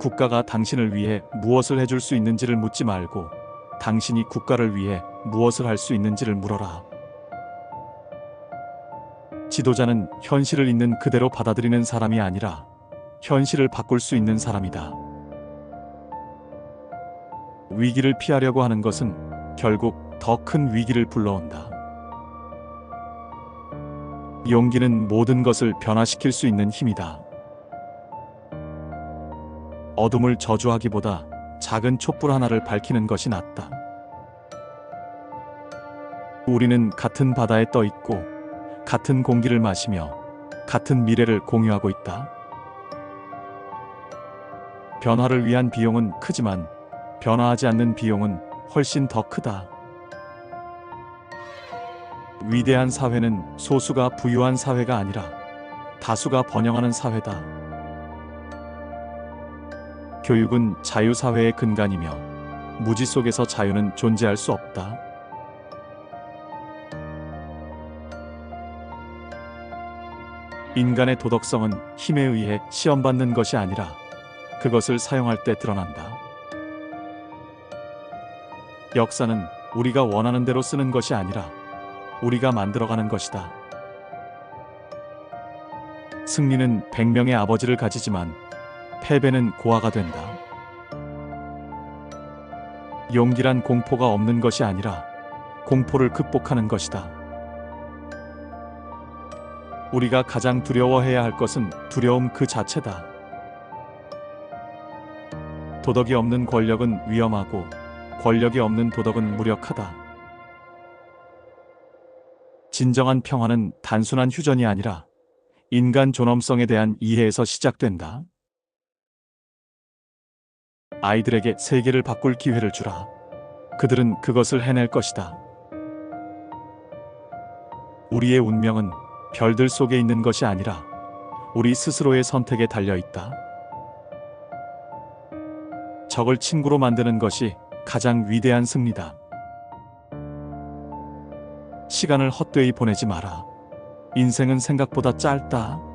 국가가 당신을 위해 무엇을 해줄 수 있는지를 묻지 말고 당신이 국가를 위해 무엇을 할 수 있는지를 물어라. 지도자는 현실을 있는 그대로 받아들이는 사람이 아니라 현실을 바꿀 수 있는 사람이다. 위기를 피하려고 하는 것은 결국 더 큰 위기를 불러온다. 용기는 모든 것을 변화시킬 수 있는 힘이다. 어둠을 저주하기보다 작은 촛불 하나를 밝히는 것이 낫다. 우리는 같은 바다에 떠 있고 같은 공기를 마시며 같은 미래를 공유하고 있다. 변화를 위한 비용은 크지만 변화하지 않는 비용은 훨씬 더 크다. 위대한 사회는 소수가 부유한 사회가 아니라 다수가 번영하는 사회다. 교육은 자유사회의 근간이며 무지 속에서 자유는 존재할 수 없다. 인간의 도덕성은 힘에 의해 시험받는 것이 아니라 그것을 사용할 때 드러난다. 역사는 우리가 원하는 대로 쓰는 것이 아니라 우리가 만들어가는 것이다. 승리는 백명의 아버지를 가지지만 패배는 고아가 된다. 용기란 공포가 없는 것이 아니라 공포를 극복하는 것이다. 우리가 가장 두려워해야 할 것은 두려움 그 자체다. 도덕이 없는 권력은 위험하고 권력이 없는 도덕은 무력하다. 진정한 평화는 단순한 휴전이 아니라 인간 존엄성에 대한 이해에서 시작된다. 아이들에게 세계를 바꿀 기회를 주라. 그들은 그것을 해낼 것이다. 우리의 운명은 별들 속에 있는 것이 아니라 우리 스스로의 선택에 달려 있다. 적을 친구로 만드는 것이 가장 위대한 승리다. 시간을 헛되이 보내지 마라. 인생은 생각보다 짧다.